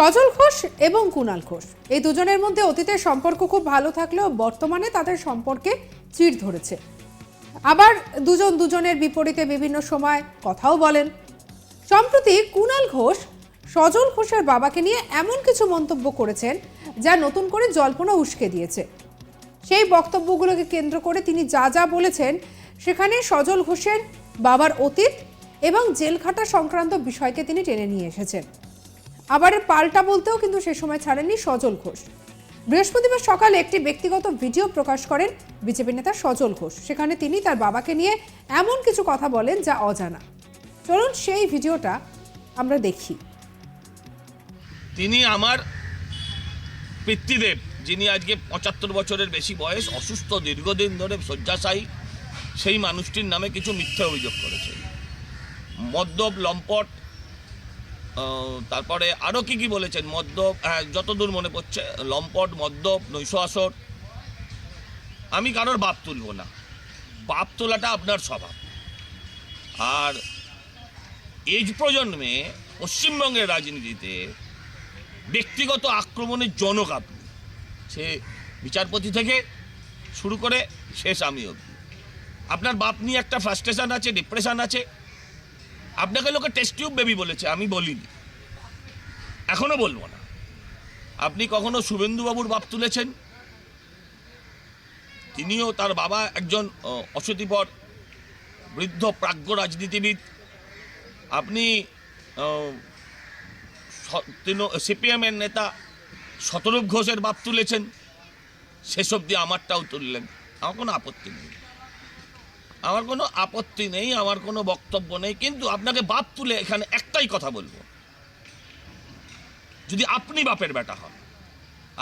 সজল ঘোষ এবং কুণাল ঘোষ। এই দুজনের মধ্যে অতীতের সম্পর্ক খুব ভালো থাকলেও বর্তমানে তাদের সম্পর্কে চিড় ধরেছে। আবার দুজন দুজনের বিপরীতে বিভিন্ন সময় কথাও বলেন। সম্প্রতি কুণাল ঘোষ সজল ঘোষের বাবাকে নিয়ে এমন কিছু মন্তব্য করেছেন যা নতুন করে জল্পনা উস্কে দিয়েছে। সেই বক্তব্যগুলোকে কেন্দ্র করে তিনি যা যা বলেছেন সেখানে সজল ঘোষের বাবার অতীত এবং জেলখাটা সংক্রান্ত বিষয়কে তিনি টেনে নিয়ে এসেছেন। আবার পাল্টা বলতেও কিন্তু সে সময় ছাড়েননি সজল ঘোষ। বৃহস্পতিবার সকালে একটি ব্যক্তিগত ভিডিও প্রকাশ করেন বিজেপি নেতা সজল ঘোষ। সেখানে তিনি তার বাবাকে নিয়ে এমন কিছু কথা বলেন যা অজানা। চলুন সেই ভিডিওটা আমরা দেখি। তিনি আমার পিতৃদেব, যিনি আজকে পঁচাত্তর বছরের বেশি বয়স, অসুস্থ, দীর্ঘদিন ধরে শয্যাশায়ী, সেই মানুষটির নামে কিছু মিথ্যে অভিযোগ করেছে মদ্যপ, লম্পট তারপরে আরও কি কি বলেছেন? মদ্যপ হ্যাঁ যতদূর মনে পড়ছে, লম্পট, মদ্যপ নৈশ আসর আমি কারোর বাপ তুলব না। বাপ তোলাটা আপনার স্বভাব। আর এই প্রজন্মে পশ্চিমবঙ্গের রাজনীতিতে ব্যক্তিগত আক্রমণের জনক আপনি। সে বিচারপতি থেকে শুরু করে শেষ আমি অবধি। আপনার বাপ নিয়ে একটা ফ্রাস্ট্রেশন আছে ডিপ্রেশন আছে। আপনাকে লোকে টেস্ট টিউব বেবি বলেছে, আমি বলিনি। এখনও বলব না। আপনি কখনো শুভেন্দুবাবুর বাপ তুলেছেন? তিনিও তার বাবা একজন অসতিপর, বৃদ্ধ প্রাজ্ঞ রাজনীতিবিদ। আপনি সিপিএমের নেতা শতরূপ ঘোষের বাপ তুলেছেন। সেসব দিয়ে আমারটাও তুললেন। আমার কোনো আপত্তি নেই। আমার কোনো আপত্তি নেই, আমার কোনো বক্তব্য নেই, কিন্তু আপনাকে বাপ তুলে এখানে একটাই কথা বলব। যদি আপনি বাপের বেটা হন,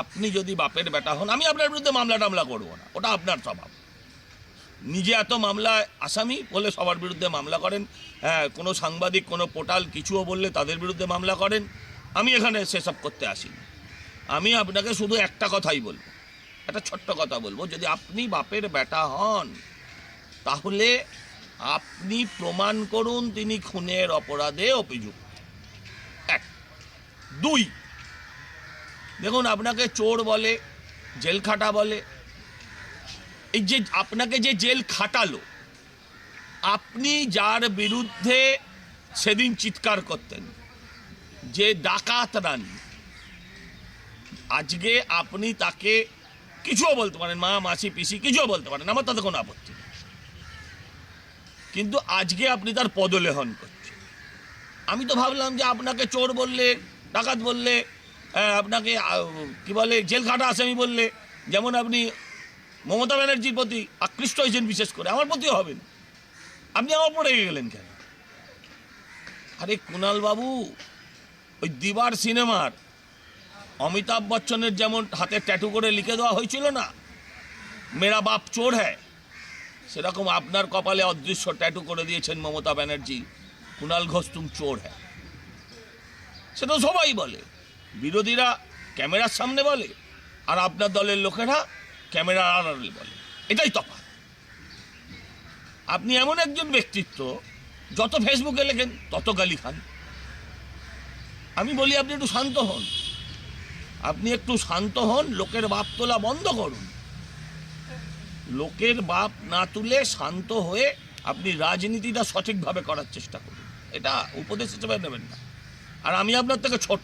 আপনি যদি বাপের বেটা হন, আমি আপনার বিরুদ্ধে মামলা টামলা করব না, ওটা আপনার স্বভাব। নিজে এত মামলায় আসামি বলে সবার বিরুদ্ধে মামলা করেন হ্যাঁ কোনো সাংবাদিক, কোনো পোর্টাল কিছুও বললে তাদের বিরুদ্ধে মামলা করেন, আমি এখানে সেসব করতে আসিনি। আমি আপনাকে শুধু একটা কথাই বলব, একটা ছোট্ট কথা বলব, যদি আপনি বাপের বেটা হন তাহলে আপনি প্রমাণ করুন তিনি খুনের অপরাধে অভিযুক্ত। এক। দুই। দেখুন, আপনাকে চোর বলে, জেল খাটা বলে। এই যে আপনাকে যে জেল খাটালো, আপনি যার বিরুদ্ধে সেদিন চিৎকার করতেন, যে ডাকাত রানী, আজকে আপনি তাকে কিছুও বলতে পারেন মা, মাসি, পিসি, কিছুও বলতে পারেন আমার তাতে কোনো আপত্তি কিন্তু আজকে আপনি তার পদলেহন করছেন। আমি তো ভাবলাম যে আপনাকে চোর বললে, ডাকাত বললে আপনাকে কি বলে জেল খাটা আসামি বললে, যেমন আপনি মমতা ব্যানার্জির প্রতি আকৃষ্ট হয়েছেন বিশেষ করে, আমার প্রতিও হবেন। আপনি আমার পড়ে গেলেন কেন? আরে কুণাল বাবু ওই দিবার সিনেমার অমিতাভ বচ্চনের যেমন হাতে ট্যাটু করে লিখে দেওয়া হয়েছিল না, মেরা বাপ চোর হ্যায় সেরকম আপনার কপালে অদৃশ্য ট্যাটু করে দিয়েছেন মমতা ব্যানার্জি। কুণাল ঘোষ তুম চোর হ্যাঁ। সেটা সবাই বলে। বিরোধীরা ক্যামেরার সামনে বলে আর আপনার দলের লোকেরা ক্যামেরার আড়ালে বলে। এটাই তফাৎ। আপনি এমন একজন ব্যক্তিত্ব, যত ফেসবুকে লেখেন তত গালি খান। আমি বলি আপনি একটু শান্ত হন। আপনি একটু শান্ত হন, লোকের বাপ তোলা বন্ধ করুন। লোকের বাপ না তুলে শান্ত হয়ে আপনি রাজনীতিটা সঠিকভাবে করার চেষ্টা করুন। এটা উপদেশ হিসেবে নেবেন না। আর আমি আপনার থেকে ছোট।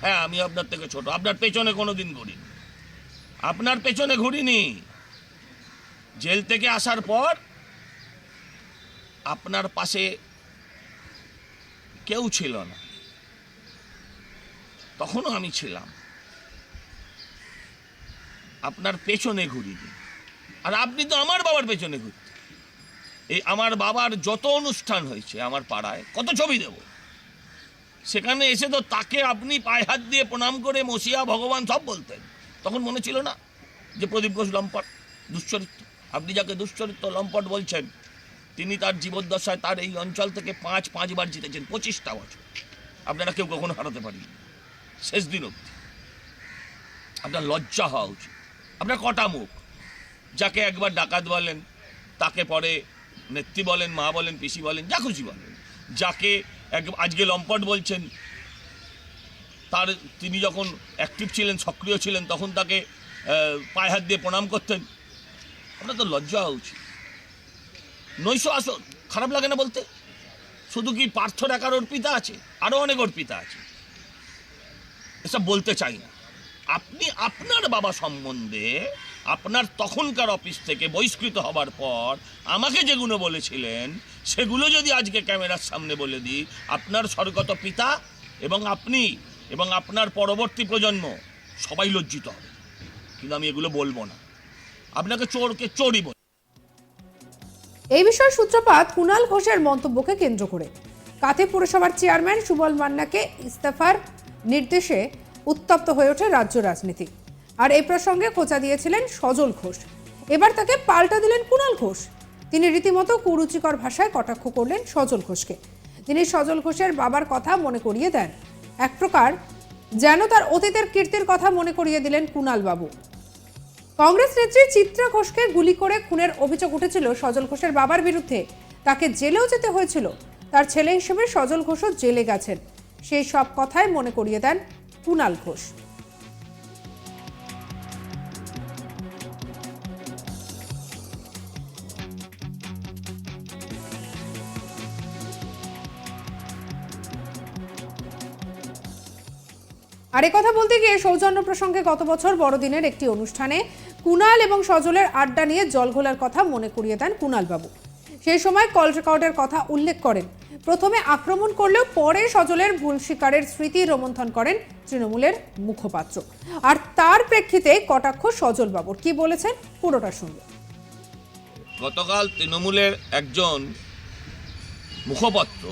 হ্যাঁ আমি আপনার থেকে ছোট। আপনার পেছনে কোনো দিন ঘুরিনি। আপনার পেছনে ঘুরিনি। জেল থেকে আসার পর আপনার পাশে কেউ ছিল না। তখনও আমি ছিলাম। আপনার পেছনে ঘুরিনি। আর আপনি তো আমার বাবার পেছনে ঘুরতেন এই আমার বাবার যত অনুষ্ঠান হয়েছে আমার পাড়ায়, কত ছবি দেব। সেখানে এসে তো তাকে আপনি পায়ে হাত দিয়ে প্রণাম করে মসিয়া, ভগবান সব বলতেন। তখন মনে ছিল না যে প্রদীপ ঘোষ লম্পট, দুশ্চরিত্র। আপনি যাকে দুশ্চরিত্র লম্পট বলছেন, তিনি তার জীবদ্দশায় তার এই অঞ্চল থেকে পাঁচ, পাঁচবার জিতেছেন, পঁচিশটা বছর। আপনারা কেউ কখনো হারাতে পারেন শেষ দিন অবধি। আপনার লজ্জা হওয়া উচিত। আপনার কটা মুখ? যাকে একবার ডাকাত বলেন, তাকে পরে নেত্রী বলেন, মা বলেন, পিসি বলেন, যা খুশি বলেন। যাকে এক, আজকে লম্পট বলছেন, তার তিনি যখন অ্যাক্টিভ ছিলেন, সক্রিয় ছিলেন, তখন তাকে পায়ে হাত দিয়ে প্রণাম করতেন। আপনার তো লজ্জা হওয়া উচিত। নৈশ আসো খারাপ লাগে না বলতে? শুধু কি পার্থর একার অর্পিতা আছে? আরও অনেক অর্পিতা আছে। এসব বলতে চাই না। আপনি আপনার বাবা সম্বন্ধে আপনার তখনকার অফিস থেকে বহিষ্কৃত হবার পর আমাকে যেগুলো বলেছিলেন, সেগুলো যদি আজকে ক্যামেরার সামনে বলে দিই, আপনার স্বর্গত পিতা এবং আপনি এবং আপনার পরবর্তী প্রজন্ম সবাই লজ্জিত হবে। কিন্তু আমি এগুলো বলব না। আপনাকে চোরকে চোরই বল। এই বিষয়ে সূত্রপাত কুণাল ঘোষের মন্তব্যকে কেন্দ্র করে। কাথি পুরসভার চেয়ারম্যান সুবল মান্নাকে ইস্তফার নির্দেশে উত্তপ্ত হয়ে ওঠে রাজ্য রাজনীতি। আর এই প্রসঙ্গে খোঁচা দিয়েছিলেন সজল ঘোষ। এবার তাকে পাল্টা দিলেন কুণাল ঘোষ। তিনি রীতিমতো কুরুচিকর ভাষায় কটাক্ষ করলেন সজল ঘোষকে। তিনি সজল ঘোষের বাবার কথা মনে করিয়ে দেন। এক প্রকার যেন তার অতীতের কীর্তির কথা মনে করিয়ে দিলেন কুণাল বাবু কংগ্রেস নেত্রী চিত্রা ঘোষকে গুলি করে খুনের অভিযোগ উঠেছিল সজল ঘোষের বাবার বিরুদ্ধে। তাকে জেলেও যেতে হয়েছিল। তার ছেলে হিসেবে সজল ঘোষও জেলে গেছেন। সেই সব কথাই মনে করিয়ে দেন কুণাল ঘোষ। আর কথা বলতে গিয়ে সৌজন্য প্রসঙ্গে গত বছর বড়দিনের একটি অনুষ্ঠানে কুণাল এবং সজলের আড্ডা নিয়ে জল ঘোলার কথা মনে করিয়ে দেন কুণাল বাবু সেই সময় কল রেকর্ডের কথা উল্লেখ করেন। প্রথমে আক্রমণ করলেও পরে সজলের ভুল স্বীকারের স্মৃতি রোমন্থন করেন তৃণমূলের মুখপাত্র। আর তার প্রেক্ষিতে কটাক্ষ সজল বাবুর কি বলেছেন পুরোটা শুনবে গতকাল তৃণমূলের একজন মুখপাত্র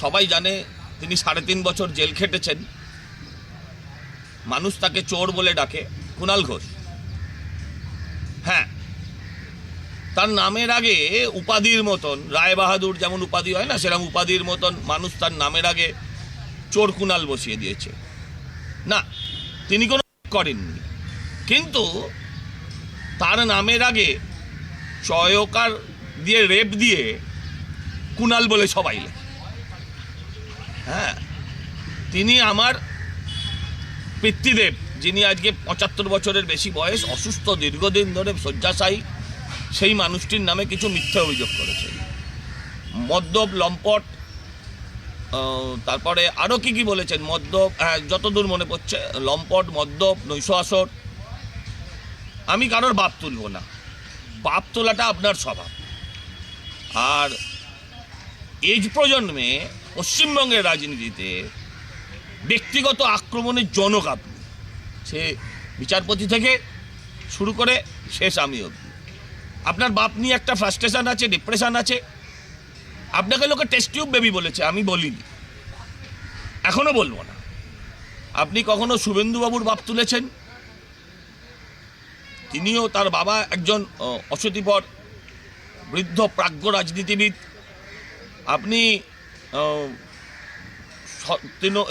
সবাই জানে তিনি সাড়ে তিন বছর জেল খেটেছেন। মানুষ তাকে চোর বলে ডাকে কুণাল ঘোষ। হ্যাঁ তার নামের আগে উপাধির মতন, রায় বাহাদুর যেমন উপাধি হয় না, সেরকম উপাধির মতন মানুষ তার নামের আগে চোর কুণাল বসিয়ে দিয়েছে। না, তিনি কোনো করেননি। কিন্তু তার নামের আগে চয়কার দিয়ে রেপ দিয়ে কুনাল বলে সবাই হ্যাঁ তিনি আমার পিতৃদেব, যিনি আজকে পঁচাত্তর বছরের বেশি বয়স, অসুস্থ দীর্ঘদিন ধরে শয্যাশায়ী, সেই মানুষটির নামে কিছু মিথ্যা অভিযোগ করেছে। মদ্যপ, লম্পট তারপরে আরও কি কি বলেছেন? মদ্যপ হ্যাঁ যতদূর মনে পড়ছে, লম্পট, মদ্যপ নৈশ আসর আমি কারোর বাপ তুলব না। বাপ তোলাটা আপনার স্বভাব। আর এজ প্রজন্মে পশ্চিমবঙ্গের রাজনীতিতে ব্যক্তিগত আক্রমণের জনক আপনি। সে বিচারপতি থেকে শুরু করে শেষ আমি অবধি। আপনার বাপ নিয়ে একটা ফ্রাস্ট্রেশন আছে ডিপ্রেশন আছে। আপনাকে লোকে টেস্টিউব বেবি বলেছে আমি বলিনি। এখনও বলব না। আপনি কখনো শুভেন্দুবাবুর বাপ তুলেছেন? তিনিও তার বাবা একজন আহ, অশীতিপর বৃদ্ধ প্রাজ্ঞ রাজনীতিবিদ। আপনি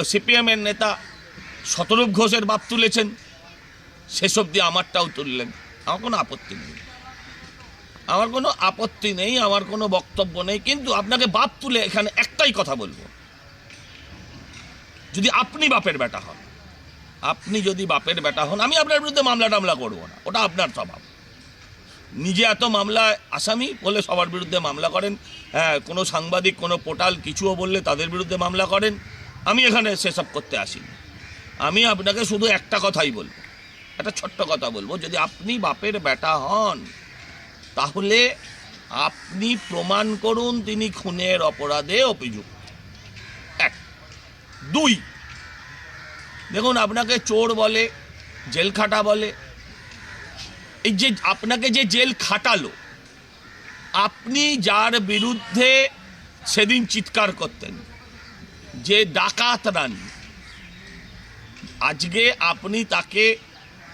সিপিএমের নেতা শতরূপ ঘোষের বাপ তুলেছেন। শেষ অবধি আমারটাও তুললেন। আমার কোনো আপত্তি নেই। আমার কোনো আপত্তি নেই, আমার কোনো বক্তব্য নেই। কিন্তু আপনাকে বাপ তুলে এখানে একটাই কথা বলব। যদি আপনি বাপের বেটা হন, আপনি যদি বাপের বেটা হন, আমি আপনার বিরুদ্ধে মামলা টামলা করব না। ওটা আপনার স্বভাব। নিজে এত মামলায় আসামি বলে সবার বিরুদ্ধে মামলা করেন। হ্যাঁ কোনো সাংবাদিক, কোনো পোর্টাল, কিছুও বললে তাদের বিরুদ্ধে মামলা করেন। আমি এখানে সেসব করতে আসিনি। আমি আপনাকে শুধু একটা কথাই বলব। একটা ছোট্ট কথা বলব। যদি আপনি বাপের বেটা হন, তাহলে আপনি প্রমাণ করুন তিনি খুনের অপরাধে অভিযুক্ত। এক। দুই। দেখুন, আপনাকে চোর বলে, জেল খাটা বলে, এই যে আপনাকে যে জেল খাটালো, আপনি যার বিরুদ্ধে সেদিন চিৎকার করতেন যে ডাকাত রানী। আজকে আপনি তাকে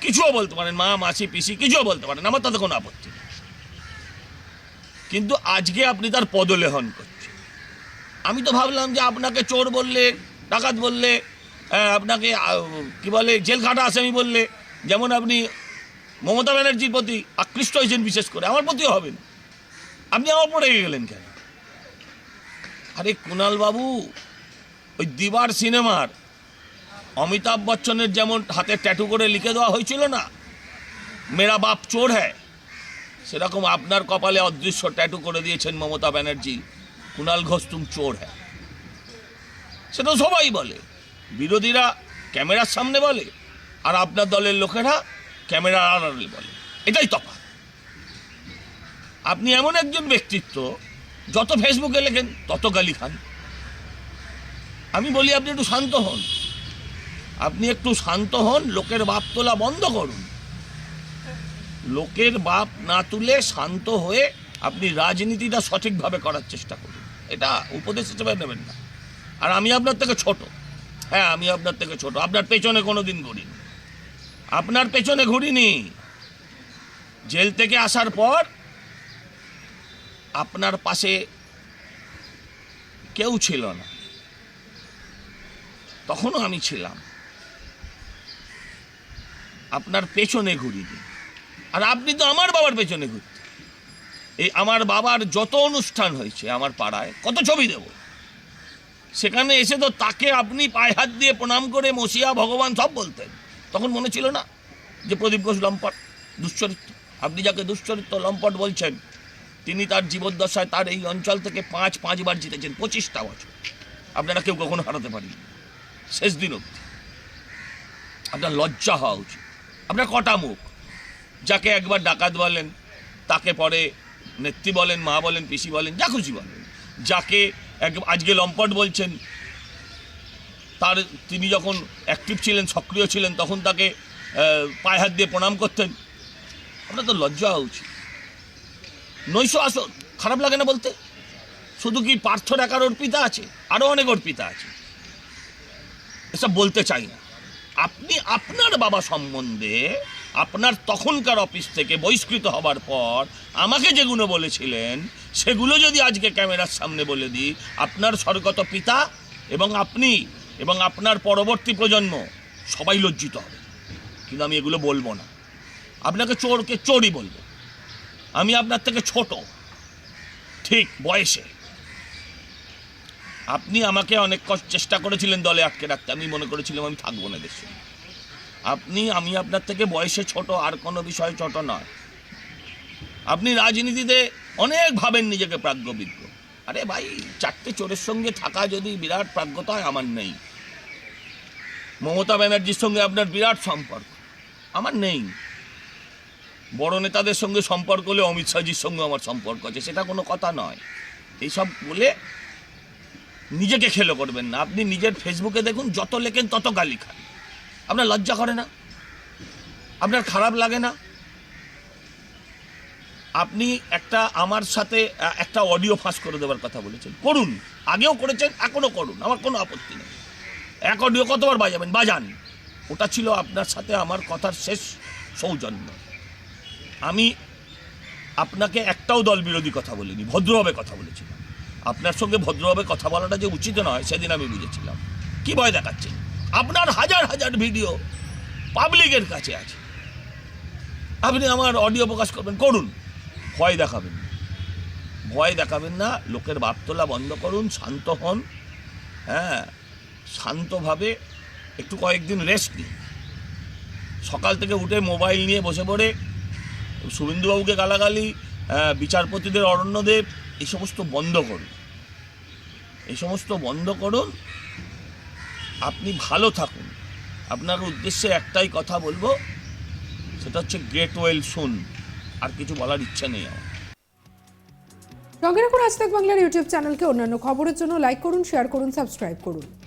কিছুও বলতে পারেন, মা, মাসি, পিসি, কিছুও বলতে পারেন, আমার তাতে কোনো আপত্তি নেই। কিন্তু আজকে আপনি তার পদলেহন করছেন। আমি তো ভাবলাম যে আপনাকে চোর বললে, ডাকাত বললে আপনাকে কি বলে জেল খাটা আসামি বললে, যেমন আপনি মমতা ব্যানার্জির প্রতি আকৃষ্ট হয়েছেন বিশেষ করে, আমার প্রতিও হবেন আপনি আমার পড়ে গেলেন কেন? আরে কুণাল বাবু ওই দিবার সিনেমার অমিতাভ বচ্চনের যেমন হাতে ট্যাটু করে লিখে দেওয়া হয়েছিল না, মেরা বাপ চোর হ্যায়, সেরকম আপনার কপালে অদৃশ্য ট্যাটু করে দিয়েছেন মমতা ব্যানার্জি, কুণাল ঘোষ তুম চোর হ্যায়। সেটা সবাই বলে, বিরোধীরা ক্যামেরার সামনে বলে, আর আপনার দলের লোকেরা ক্যামেরার আড়ালে বলে, এটাই তফাৎ। আপনি এমন একজন ব্যক্তিত্ব, যত ফেসবুকে লেখেন, তত গালি খান। আমি বলি, আপনি একটু শান্ত হন। আপনি একটু শান্ত হন, লোকের বাপ তোলা বন্ধ করুন। লোকের বাপ না তুলে শান্ত হয়ে আপনি রাজনীতিটা সঠিকভাবে করার চেষ্টা করুন। এটা উপদেশ হিসেবে নেবেন না। আর আমি আপনার থেকে ছোট। হ্যাঁ আমি আপনার থেকে ছোট। আপনার পেছনে কোনো দিন ঘুরিনি। আপনার পেছনে ঘুরিনি। জেল থেকে আসার পর আপনার পাশে কেউ ছিল না। তখনও আমি ছিলাম। আপনার পেছনে ঘুরিনি। আর আপনি তো আমার বাবার পেছনে ঘুরতেন এই আমার বাবার যত অনুষ্ঠান হয়েছে আমার পাড়ায়, কত ছবি দেব। সেখানে এসে তো তাকে আপনি পায়ে হাত দিয়ে প্রণাম করে মসিয়া, ভগবান সব বলতেন। তখন মনে ছিল না যে প্রদীপ ঘোষ লম্পট, দুশ্চরিত্র। আপনি যাকে দুশ্চরিত্র লম্পট বলছেন, তিনি তার জীবদ্দশায় তার এই অঞ্চল থেকে পাঁচ, পাঁচবার জিতেছেন, পঁচিশটা বছর। আপনারা কেউ কখনো হারাতে পারেন শেষ দিন অবধি। আপনার লজ্জা হওয়া উচিত। আপনার কটা মুখ? যাকে একবার ডাকাত বলেন, তাকে পরে নেত্রী বলেন, মা বলেন, পিসি বলেন, যা খুশি বলেন। যাকে এক, আজকে লম্পট বলছেন, তার তিনি যখন অ্যাক্টিভ ছিলেন, সক্রিয় ছিলেন, তখন তাকে পায়ে হাত দিয়ে প্রণাম করতেন। আপনার তো লজ্জা হওয়া উচিত। নৈশ আসন খারাপ লাগে না বলতে? শুধু কি পার্থ একার অর্পিতা আছে? আরও অনেক অর্পিতা আছে। এসব বলতে চাই না। আপনি আপনার বাবা সম্বন্ধে আপনার তখনকার অফিস থেকে বহিষ্কৃত হবার পর আমাকে যেগুলো বলেছিলেন, সেগুলো যদি আজকে ক্যামেরার সামনে বলে দিই, আপনার স্বর্গত পিতা এবং আপনি এবং আপনার পরবর্তী প্রজন্ম সবাই লজ্জিত হবে। কিন্তু আমি এগুলো বলব না। আপনাকে চোরকে চোরই বলব। আমি আপনার থেকে ছোট। ঠিক, বয়সে। আপনি আমাকে অনেক চেষ্টা করেছিলেন দলে আটকে রাখতে। আমি মনে করেছিলাম আমি থাকব না দেশে। আপনি, আমি আপনার থেকে বয়সে ছোট, আর কোনো বিষয়ে ছোট নয়। আপনি রাজনীতিতে অনেক ভাবেন নিজেকে প্রাজ্ঞবিজ্ঞ। আরে ভাই, চারটে চোরের সঙ্গে থাকা যদি বিরাট প্রাজ্ঞতা হয়, আমার নেই। মমতা ব্যানার্জির সঙ্গে আপনার বিরাট সম্পর্ক, আমার নেই। বড় নেতাদের সঙ্গে সম্পর্ক হলে অমিত শাহজির সঙ্গে আমার সম্পর্ক আছে, সেটা কোনো কথা নয়। এইসব বলে নিজেকে খেলো করবেন না। আপনি নিজের ফেসবুকে দেখুন, যত লেখেন তত গালি খান। আপনার লজ্জা করে না? আপনার খারাপ লাগে না? আপনি একটা আমার সাথে একটা অডিও ফাঁস করে দেওয়ার কথা বলেছেন। করুন। আগেও করেছেন, এখনও করুন। আমার কোনো আপত্তি নেই। এক অডিও কতবার বাজাবেন? বাজান। ওটা ছিল আপনার সাথে আমার কথার শেষ সৌজন্য। আমি আপনাকে একটাও দল বিরোধী কথা বলিনি, ভদ্রভাবে কথা বলেছিলাম। আপনার সঙ্গে ভদ্রভাবে কথা বলাটা যে উচিত নয়, সেদিন আমি বুঝেছিলাম। কি ভয় দেখাচ্ছে আপনার হাজার হাজার ভিডিও পাবলিকের কাছে আছে। আপনি আমার অডিও প্রকাশ করবেন, করুন। ভয় দেখাবেন ভয় দেখাবেন না, লোকের বাপ তোলা বন্ধ করুন, শান্ত হন। হ্যাঁ শান্তভাবে একটু কয়েকদিন রেস্ট নিন। সকাল থেকে উঠে মোবাইল নিয়ে বসে পড়ে, শুভেন্দুবাবুকে গালাগালি বিচারপতিদের অরণ্যদেব এই সমস্ত বন্ধ করুন। এই সমস্ত বন্ধ করুন। আপনি ভালো থাকুন। আপনার উদ্দেশ্যে একটাই কথা বলব, সেটা হচ্ছে গ্রেট ওয়েল শুন। আর কিছু বলার ইচ্ছা নেই আমার। সঙ্গে রাখুন আজ বাংলার ইউটিউব চ্যানেলকে অন্যান্য খবরের জন্য লাইক করুন শেয়ার করুন সাবস্ক্রাইব করুন।